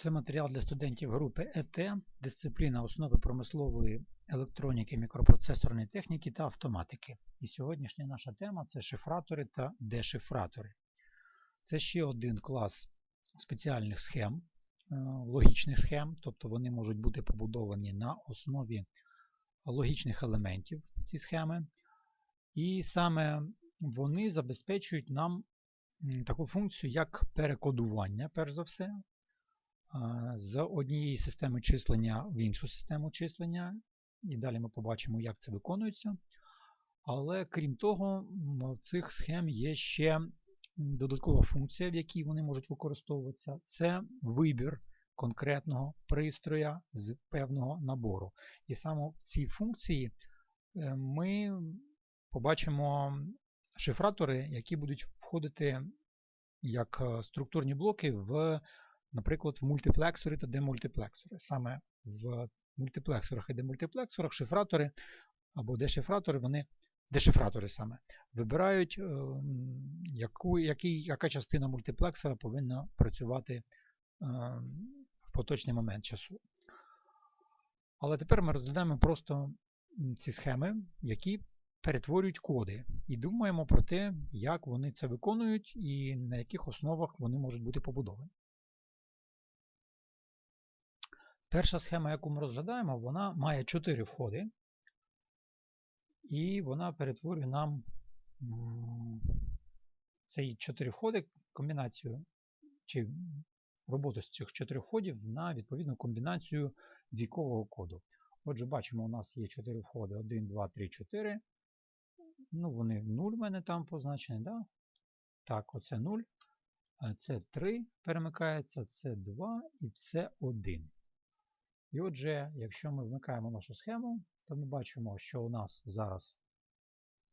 Це матеріал для студентів групи ЕТ, дисципліна основи промислової електроніки, мікропроцесорної техніки та автоматики. І сьогоднішня наша тема це шифратори та дешифратори. Це ще один клас спеціальних схем, е, логічних схем, тобто вони можуть бути побудовані на основі логічних елементів ці схеми. І саме вони забезпечують нам таку функцію, як перекодування, перш за все, з однієї системи числення в іншу систему числення. І далі ми побачимо, як це виконується. Але крім того, в цих схем є ще додаткова функція, в якій вони можуть використовуватися. Це вибір конкретного пристроя з певного набору. І саме в цій функції е, ми побачимо шифратори, які будуть входити як е, структурні блоки в наприклад, в мультиплексори та демультиплексори. Саме в мультиплексорах і демультиплексорах шифратори або дешифратори, вони дешифратори саме вибирають, е, яку, який, яка частина мультиплексора повинна працювати е, в поточний момент часу. Але тепер ми розглядаємо просто ці схеми, які перетворюють коди, і думаємо про те, як вони це виконують і на яких основах вони можуть бути побудовані. Перша схема, яку ми розглядаємо, вона має 4 входи, і вона перетворює нам ці 4 входи, комбінацію чи роботу з цих 4 входів на відповідну комбінацію двійкового коду. Отже, бачимо, у нас є 4 входи: 1, 2, 3, 4. Ну, вони 0 в мене там позначені. Да? Так, оце 0. Це 3 перемикається, це 2 і це 1. І отже, якщо ми вмикаємо нашу схему, то ми бачимо, що у нас зараз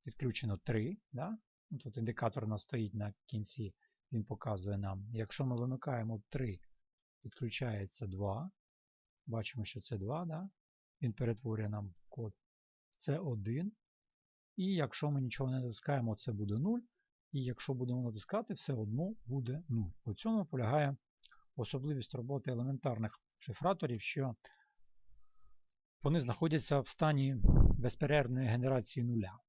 підключено 3. Да? Ну, тут індикатор у нас стоїть на кінці, він показує нам. Якщо ми вимикаємо 3, підключається 2. Бачимо, що це 2, да? він перетворює нам код. Це 1. І якщо ми нічого не натискаємо, це буде 0. І якщо будемо натискати, все одно буде 0. У цьому полягає особливість роботи елементарних шифраторів, що вони знаходяться в стані безперервної генерації нуля.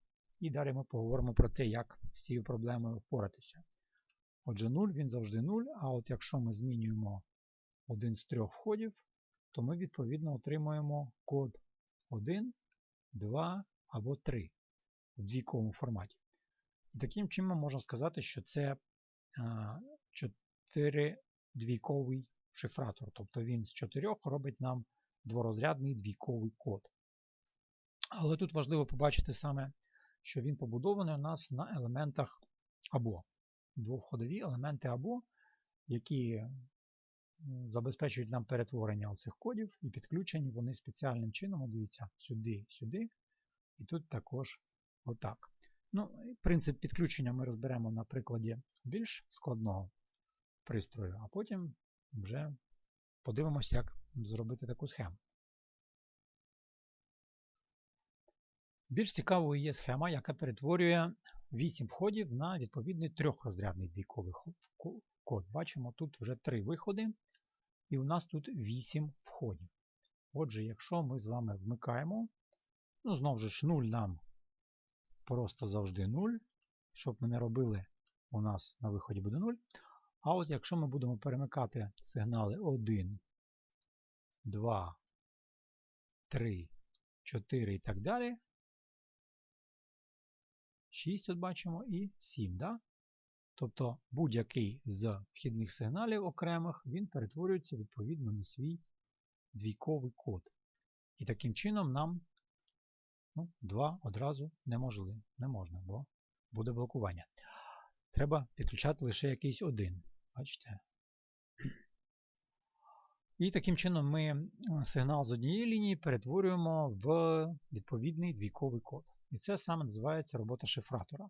І далі ми поговоримо про те, як з цією проблемою впоратися. Отже, 0 він завжди 0, а от якщо ми змінюємо один з трьох входів, то ми відповідно отримуємо код 1, 2 або 3 в двійковому форматі. Таким чином можна сказати, що це 4-двійковий шифратор. Тобто він з 4 робить нам дворозрядний двійковий код. Але тут важливо побачити саме, що він побудований у нас на елементах або. Двохходові елементи або, які забезпечують нам перетворення оцих кодів і підключені вони спеціальним чином, дивіться, сюди, сюди, і тут також отак. Ну, Принцип підключення ми розберемо на прикладі більш складного пристрою, а потім вже подивимося, як зробити таку схему. Більш цікавою є схема, яка перетворює 8 входів на відповідний трьохрозрядний двійковий код. Бачимо, тут вже 3 виходи, і у нас тут 8 входів. Отже, якщо ми з вами вмикаємо, ну, знову ж 0 нам просто завжди 0. Щоб ми не робили, у нас на виході буде 0. А от якщо ми будемо перемикати сигнали 1, 2, 3, 4 і так далі. 6 от бачимо і 7. Да? Тобто будь-який з вхідних сигналів окремих він перетворюється відповідно на свій двійковий код. І таким чином нам ну, 2 одразу неможливо, не можна, бо буде блокування. Треба підключати лише якийсь один. Бачите? І таким чином ми сигнал з однієї лінії перетворюємо в відповідний двійковий код. І це саме називається робота шифратора.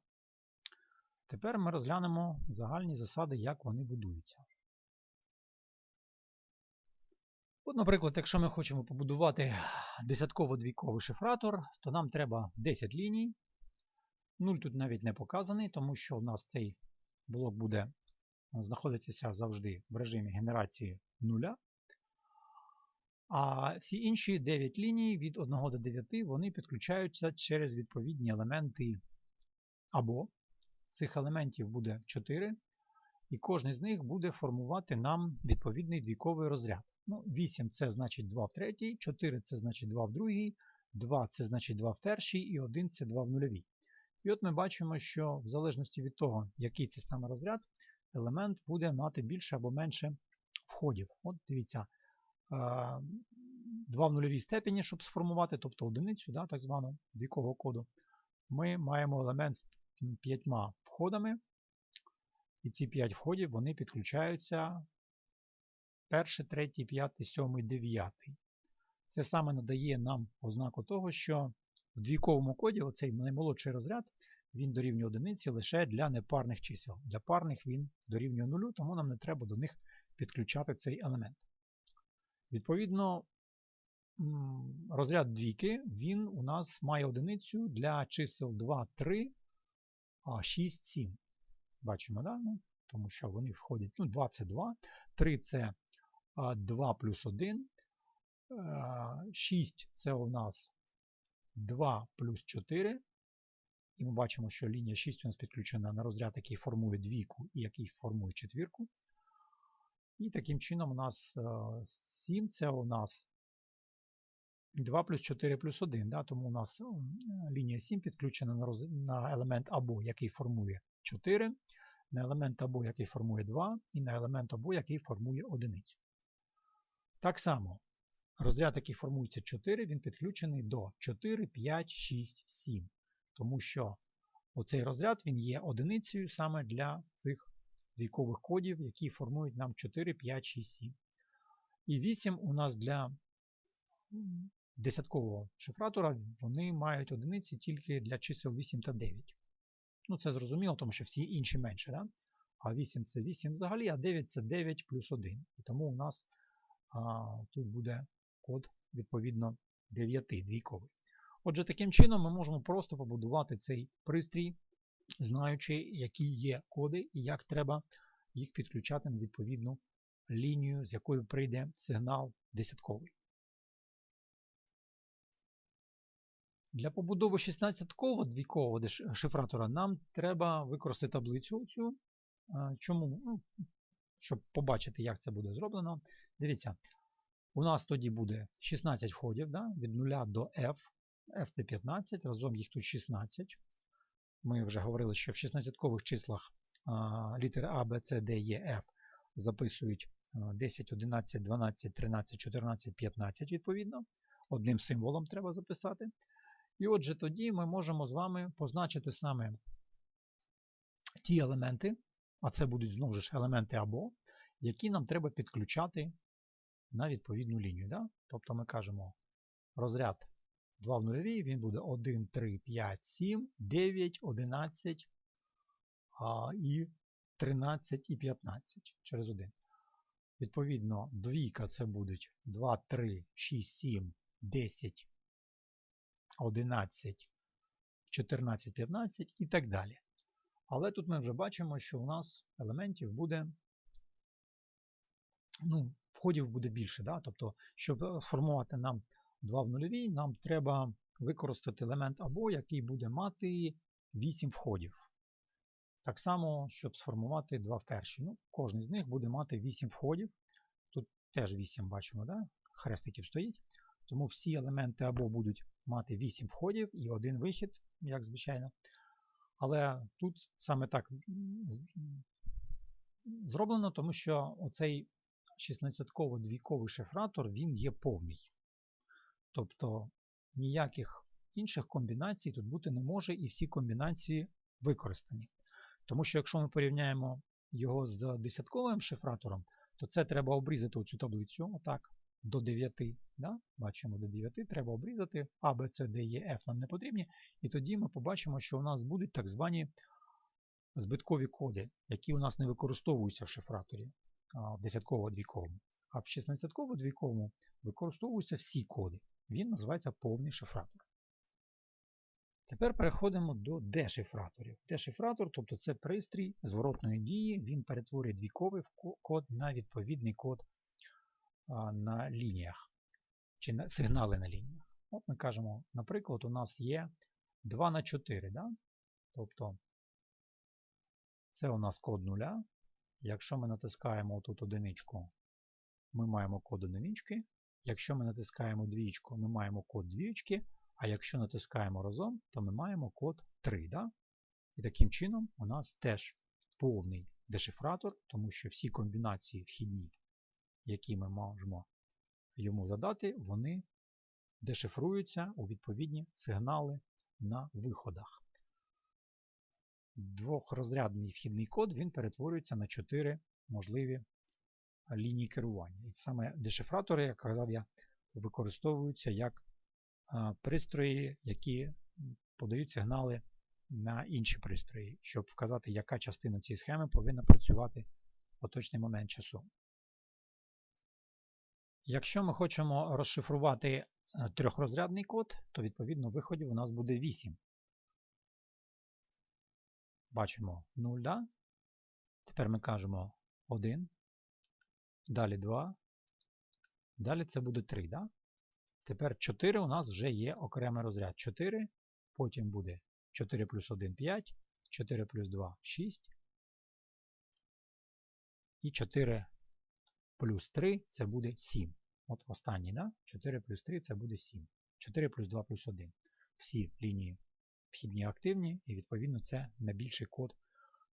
Тепер ми розглянемо загальні засади, як вони будуються. От, Наприклад, якщо ми хочемо побудувати десятково-двійковий шифратор, то нам треба 10 ліній. Нуль тут навіть не показаний, тому що у нас цей блок буде знаходитися завжди в режимі генерації нуля. А всі інші 9 ліній від 1 до 9 вони підключаються через відповідні елементи або. Цих елементів буде 4, і кожен з них буде формувати нам відповідний двійковий розряд. Ну, 8 це значить 2 в третій, 4 це значить 2 в другій, 2 це значить 2 в першій, і 1 це 2 в нульовій. І от ми бачимо, що в залежності від того, який це саме розряд, елемент буде мати більше або менше входів. От дивіться, 2 в нульовій степені, щоб сформувати, тобто одиницю, да, так звану двійкового коду, ми маємо елемент з п'ятьма входами. І ці 5 входів вони підключаються перший, третій, п'ятий, сьомий, дев'ятий. Це саме надає нам ознаку того, що в двійковому коді оцей наймолодший розряд він дорівнює одиниці лише для непарних чисел. Для парних він дорівнює нулю, тому нам не треба до них підключати цей елемент. Відповідно, розряд двійки він у нас має одиницю для чисел 2, 3, 6, 7. Бачимо, да? ну, тому що вони входять. ну 2 це 2, 3 це 2 плюс 1, 6 це у нас 2 плюс 4. І ми бачимо, що лінія 6 у нас підключена на розряд, який формує двійку і який формує четвірку. І таким чином у нас 7 це у нас 2 плюс 4 плюс 1. Да? Тому у нас лінія 7 підключена на, роз... на елемент або, який формує 4, на елемент або, який формує 2, і на елемент або, який формує 1. Так само, розряд, який формується 4, він підключений до 4, 5, 6, 7. Тому що оцей розряд він є одиницею саме для цих двійкових кодів, які формують нам 4, 5, 6, 7. І 8 у нас для десяткового шифратора вони мають одиниці тільки для чисел 8 та 9. Ну, це зрозуміло, тому що всі інші менше. Да? А 8 це 8 взагалі, а 9 це 9 плюс 1. І тому у нас а, тут буде код, відповідно, 9 двійковий. Отже, таким чином ми можемо просто побудувати цей пристрій, знаючи, які є коди і як треба їх підключати на відповідну лінію, з якою прийде сигнал десятковий. Для побудови 16-кового двійкового шифратора нам треба використати таблицю цю. Чому? Ну, Щоб побачити, як це буде зроблено. Дивіться, у нас тоді буде 16 входів да, від 0 до F. F це 15, разом їх тут 16. Ми вже говорили, що в 16-кових числах літери А, Б, С, Д, Е, Ф записують 10, 11, 12, 13, 14, 15 відповідно. Одним символом треба записати. І отже, тоді ми можемо з вами позначити саме ті елементи, а це будуть знову ж елементи або, які нам треба підключати на відповідну лінію. Да? Тобто ми кажемо розряд 2 в нульовій, він буде 1, 3, 5, 7, 9, 11 а, і 13 і 15 через 1. Відповідно, двійка це будуть 2, 3, 6, 7, 10, 11, 14, 15 і так далі. Але тут ми вже бачимо, що у нас елементів буде, ну, входів буде більше. Да? Тобто, щоб е, сформувати нам 2 в нульовій, нам треба використати елемент або, який буде мати 8 входів. Так само, щоб сформувати 2 в першій. Ну, Кожен з них буде мати 8 входів. Тут теж 8 бачимо, да? хрестиків стоїть. Тому всі елементи або будуть мати 8 входів і один вихід, як звичайно. Але тут саме так зроблено, тому що оцей 16-ково двійковий шифратор він є повний. Тобто ніяких інших комбінацій тут бути не може, і всі комбінації використані. Тому що, якщо ми порівняємо його з десятковим шифратором, то це треба обрізати оцю таблицю, отак, до 9. Да? Бачимо до 9, треба обрізати. А, Б, С, Д, Е, Ф нам не потрібні. І тоді ми побачимо, що у нас будуть так звані збиткові коди, які у нас не використовуються в шифраторі в десятково-двійковому. А в 16-ково-двійковому використовуються всі коди. Він називається повний шифратор. Тепер переходимо до дешифраторів. Дешифратор, тобто це пристрій зворотної дії, він перетворює двійковий код на відповідний код на лініях. чи на- сигнали на лініях. От ми кажемо, наприклад, у нас є 2 на 4, да? тобто це у нас код нуля. Якщо ми натискаємо тут одиничку, ми маємо код одинички. Якщо ми натискаємо двічку, ми маємо код двічки. А якщо натискаємо разом, то ми маємо код 3. Да? І таким чином у нас теж повний дешифратор, тому що всі комбінації вхідні, які ми можемо йому задати, вони дешифруються у відповідні сигнали на виходах. Двохрозрядний вхідний код він перетворюється на 4 можливі лінії керування. І саме дешифратори, як казав я, використовуються як пристрої, які подають сигнали на інші пристрої, щоб вказати, яка частина цієї схеми повинна працювати в поточний момент часу. Якщо ми хочемо розшифрувати е, трьохрозрядний код, то відповідно виходів у нас буде 8. Бачимо 0, да? Тепер ми кажемо 1, далі 2, далі це буде 3. Да? Тепер 4 у нас вже є окремий розряд. 4, потім буде 4 плюс 1 5, 4 плюс 2 6. І 4 плюс 3 це буде 7. От останній, да? 4 плюс 3 це буде 7. 4 плюс 2 плюс 1. Всі лінії вхідні активні, і відповідно це найбільший код.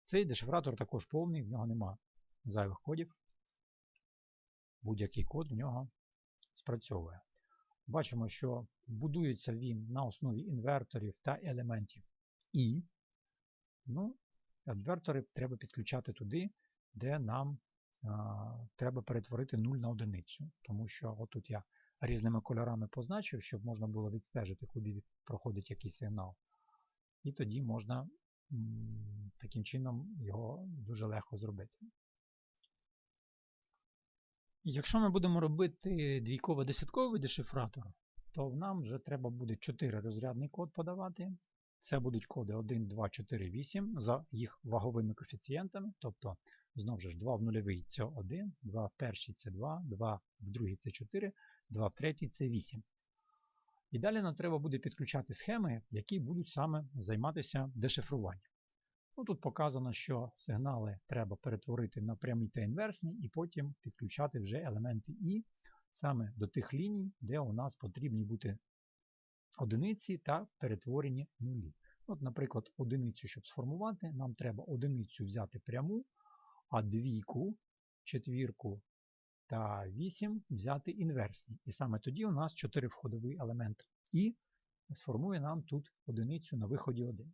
Цей дешифратор також повний, в нього нема зайвих кодів. Будь-який код в нього спрацьовує. Бачимо, що будується він на основі інверторів та елементів І. Ну, Інвертори треба підключати туди, де нам а, треба перетворити 0 на одиницю. Тому що отут я різними кольорами позначив, щоб можна було відстежити, куди від, проходить який сигнал. І тоді можна м, таким чином його дуже легко зробити. Якщо ми будемо робити двійково-десятковий дешифратор, то нам вже треба буде 4 розрядний код подавати. Це будуть коди 1, 2, 4, 8 за їх ваговими коефіцієнтами. Тобто, знову ж 2 в нульовий це 1, 2 в перший це 2, 2 в другий це 4, 2 в третій це 8. І далі нам треба буде підключати схеми, які будуть саме займатися дешифруванням. Ну, Тут показано, що сигнали треба перетворити на прямі та інверсні, і потім підключати вже елементи І саме до тих ліній, де у нас потрібні бути одиниці та перетворені нулі. От, Наприклад, одиницю, щоб сформувати, нам треба одиницю взяти пряму, а двійку, четвірку та 8 взяти інверсні. І саме тоді у нас 4 входовий елемент І сформує нам тут одиницю на виході 1.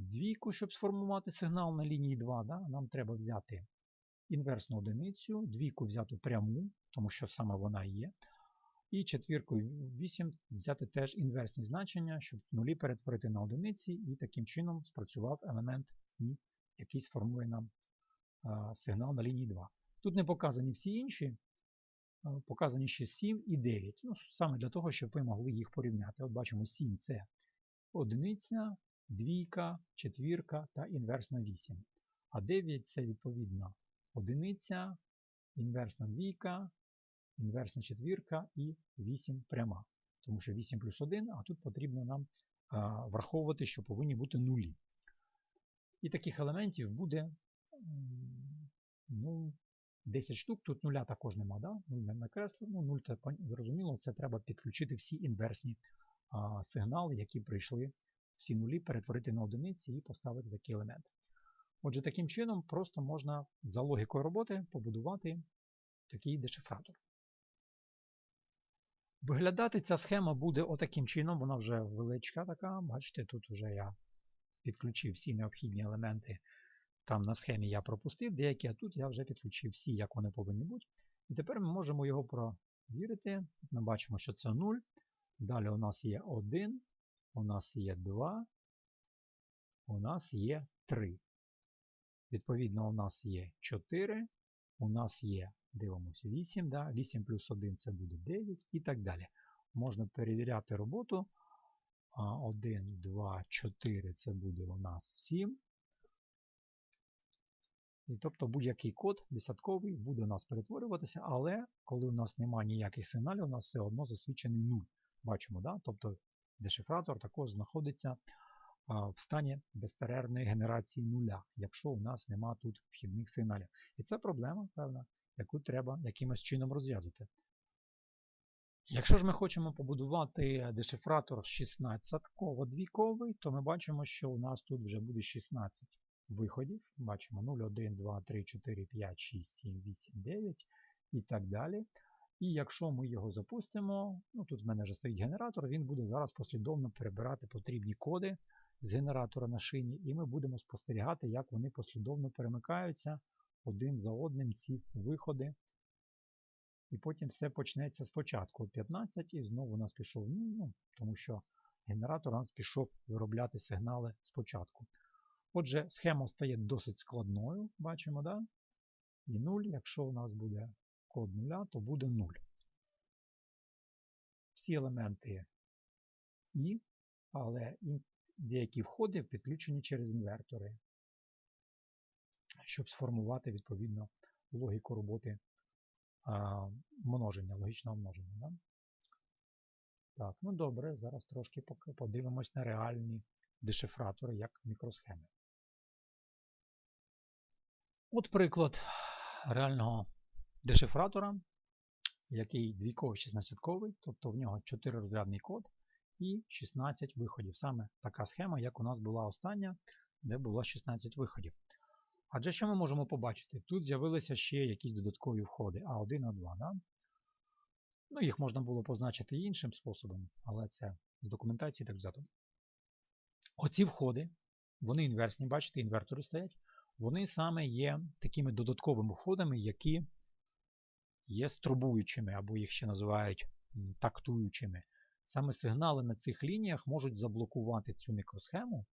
Двійку, щоб сформувати сигнал на лінії 2, да, нам треба взяти інверсну одиницю, двійку взяти пряму, тому що саме вона є. І четвірку 8 взяти теж інверсні значення, щоб нулі перетворити на одиниці, і таким чином спрацював елемент І, який сформує нам сигнал на лінії 2. Тут не показані всі інші, показані ще 7 і 9. Ну, Саме для того, щоб ви могли їх порівняти. От бачимо 7 це одиниця, двійка, четвірка та інверсна 8. А 9 це відповідно одиниця, інверсна двійка, інверсна четвірка і 8 пряма. Тому що 8 плюс 1, а тут потрібно нам а, враховувати, що повинні бути нулі. І таких елементів буде ну, 10 штук. Тут нуля також нема, да? 0 не накреслено, 0 це зрозуміло, це треба підключити всі інверсні а, сигнали, які прийшли всі нулі, перетворити на одиниці і поставити такий елемент. Отже, таким чином просто можна за логікою роботи побудувати такий дешифратор. Виглядати ця схема буде отаким чином, вона вже величка така. Бачите, тут вже я підключив всі необхідні елементи. Там на схемі я пропустив деякі, а тут я вже підключив всі, як вони повинні бути. І тепер ми можемо його провірити. Ми бачимо, що це 0. Далі у нас є 1, у нас є 2, у нас є 3. Відповідно, у нас є 4, у нас є, дивимося, 8, да? 8 плюс 1 це буде 9 і так далі. Можна перевіряти роботу. 1, 2, 4 це буде у нас 7. І тобто будь-який код десятковий буде у нас перетворюватися, але коли у нас немає ніяких сигналів, у нас все одно засвідчений 0. Бачимо, да? тобто дешифратор також знаходиться в стані безперервної генерації нуля, якщо у нас немає тут вхідних сигналів. І це проблема, певна, яку треба якимось чином розв'язати. Якщо ж ми хочемо побудувати дешифратор 16-ко-двійковий, то ми бачимо, що у нас тут вже буде 16 виходів. Бачимо 0, 1, 2, 3, 4, 5, 6, 7, 8, 9 і так далі. І якщо ми його запустимо, ну тут в мене вже стоїть генератор, він буде зараз послідовно перебирати потрібні коди з генератора на шині, і ми будемо спостерігати, як вони послідовно перемикаються один за одним ці виходи. І потім все почнеться спочатку 15 і знову у нас пішов ну, тому що генератор у нас пішов виробляти сигнали спочатку. Отже, схема стає досить складною, бачимо, да? І 0, якщо у нас буде код 0, то буде 0. Всі елементи І, але деякі входи підключені через інвертори, щоб сформувати відповідно логіку роботи множення, логічного множення. Да? Так, ну добре, зараз трошки подивимось на реальні дешифратори як мікросхеми. От приклад реального дешифратора, який двійково 16-ковий, тобто в нього 4-розрядний код і 16 виходів. Саме така схема, як у нас була остання, де було 16 виходів. Адже що ми можемо побачити? Тут з'явилися ще якісь додаткові входи А1, А2. Да? Ну, Їх можна було позначити іншим способом, але це з документації так взято. Оці входи, вони інверсні, бачите, інвертори стоять, вони саме є такими додатковими входами, які є струбуючими, або їх ще називають тактуючими. Саме сигнали на цих лініях можуть заблокувати цю мікросхему,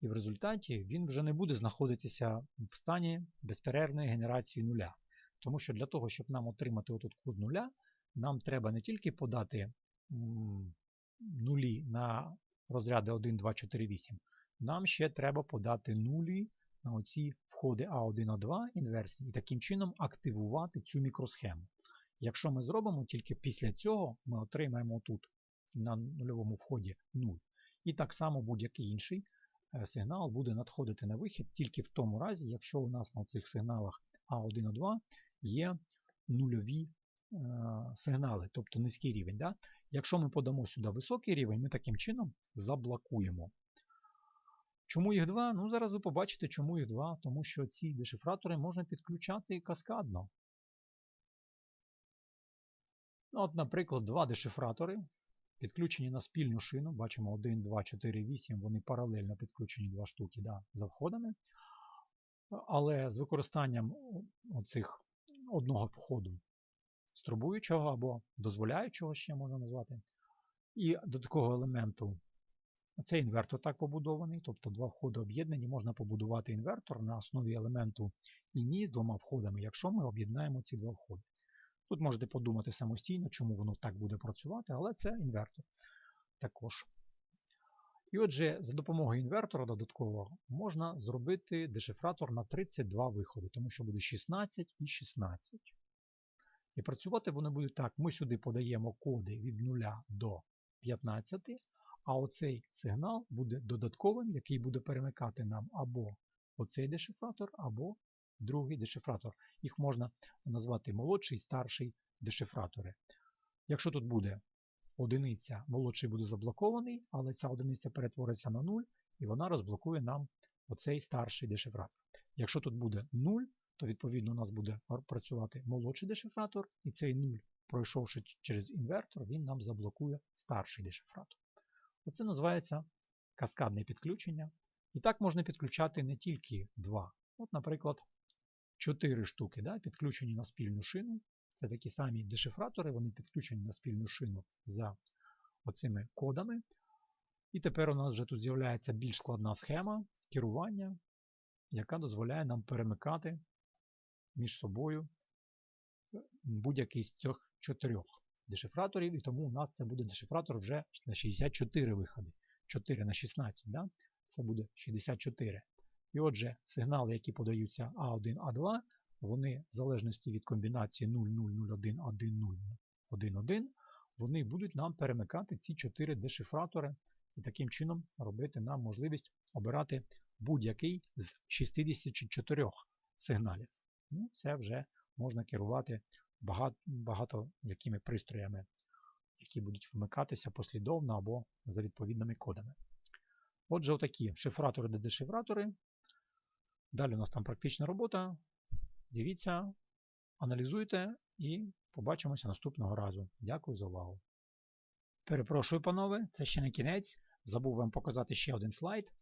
і в результаті він вже не буде знаходитися в стані безперервної генерації нуля. Тому що для того, щоб нам отримати отут код нуля, нам треба не тільки подати нулі на розряди 1, 2, 4, 8, нам ще треба подати нулі на оці входи А1, А2 інверсії і таким чином активувати цю мікросхему. Якщо ми зробимо тільки після цього, ми отримаємо тут на нульовому вході 0. І так само будь-який інший е, сигнал буде надходити на вихід тільки в тому разі, якщо у нас на цих сигналах А1, А2 є нульові е, сигнали, тобто низький рівень. Да? Якщо ми подамо сюди високий рівень, ми таким чином заблокуємо. Чому їх два? Ну, зараз ви побачите, чому їх два, тому що ці дешифратори можна підключати каскадно. Ну, От, Наприклад, два дешифратори підключені на спільну шину. Бачимо 1, 2, 4, 8, вони паралельно підключені два штуки да, за входами. Але з використанням оцих одного входу струбуючого або дозволяючого ще можна назвати, і до такого елементу. Цей інвертор так побудований, тобто два входи об'єднані, можна побудувати інвертор на основі елементу іні з двома входами, якщо ми об'єднаємо ці два входи. Тут можете подумати самостійно, чому воно так буде працювати, але це інвертор також. І отже, за допомогою інвертора додаткового можна зробити дешифратор на 32 виходи, тому що буде 16 і 16. І працювати вони будуть так: ми сюди подаємо коди від 0 до 15, а оцей сигнал буде додатковим, який буде перемикати нам або оцей дешифратор, або другий дешифратор. Їх можна назвати молодший старший дешифратори. Якщо тут буде одиниця, молодший буде заблокований, але ця одиниця перетвориться на 0, і вона розблокує нам оцей старший дешифратор. Якщо тут буде 0, то відповідно у нас буде працювати молодший дешифратор, і цей 0, пройшовши через інвертор, він нам заблокує старший дешифратор. Оце називається каскадне підключення. І так можна підключати не тільки два. От, наприклад, 4 штуки да, підключені на спільну шину. Це такі самі дешифратори, вони підключені на спільну шину за оцими кодами. І тепер у нас вже тут з'являється більш складна схема керування, яка дозволяє нам перемикати між собою будь-який з цих чотирьох дешифраторів, і тому у нас це буде дешифратор вже на 64 виходи. 4 на 16, да? це буде 64. І отже, сигнали, які подаються А1, А2, вони в залежності від комбінації 00011011, вони будуть нам перемикати ці 4 дешифратори і таким чином робити нам можливість обирати будь-який з 64 сигналів. Ну, Це вже можна керувати багато, багато якими пристроями, які будуть вмикатися послідовно або за відповідними кодами. Отже, отакі шифратори та дешифратори. Далі у нас там практична робота. Дивіться, аналізуйте і побачимося наступного разу. Дякую за увагу. Перепрошую, панове, це ще не кінець. Забув вам показати ще один слайд.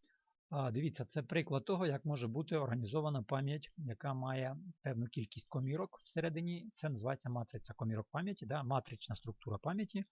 Дивіться, це приклад того, як може бути організована пам'ять, яка має певну кількість комірок всередині. Це називається матриця комірок пам'яті, да? матрична структура пам'яті.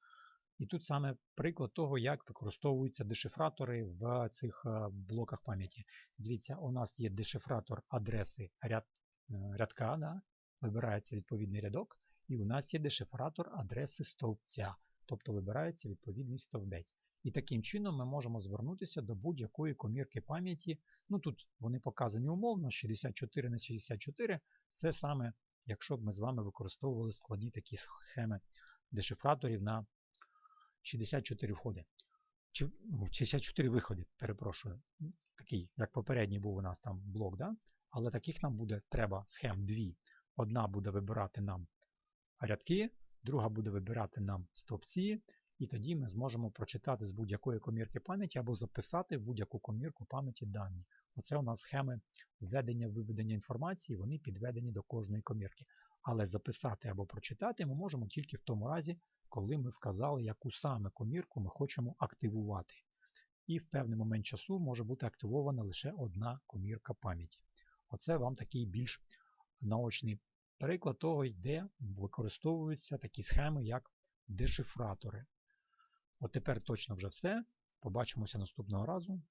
І тут саме приклад того, як використовуються дешифратори в цих блоках пам'яті. Дивіться, у нас є дешифратор адреси ряд, е, рядка, да? вибирається відповідний рядок, і у нас є дешифратор адреси стовпця, тобто вибирається відповідний стовбець. І таким чином ми можемо звернутися до будь-якої комірки пам'яті. Ну тут вони показані умовно, 64 на 64. Це саме, якщо б ми з вами використовували складні такі схеми дешифраторів на 64 входи. Чи 64 виходи, перепрошую. Такий, як попередній був у нас там блок, да? але таких нам буде треба схем дві. Одна буде вибирати нам рядки, друга буде вибирати нам стовпці, і тоді ми зможемо прочитати з будь-якої комірки пам'яті або записати в будь-яку комірку пам'яті дані. Оце у нас схеми введення-виведення інформації, вони підведені до кожної комірки. Але записати або прочитати ми можемо тільки в тому разі, коли ми вказали, яку саме комірку ми хочемо активувати. І в певний момент часу може бути активована лише одна комірка пам'яті. Оце вам такий більш наочний приклад того, де використовуються такі схеми, як дешифратори. От тепер точно вже все. Побачимося наступного разу.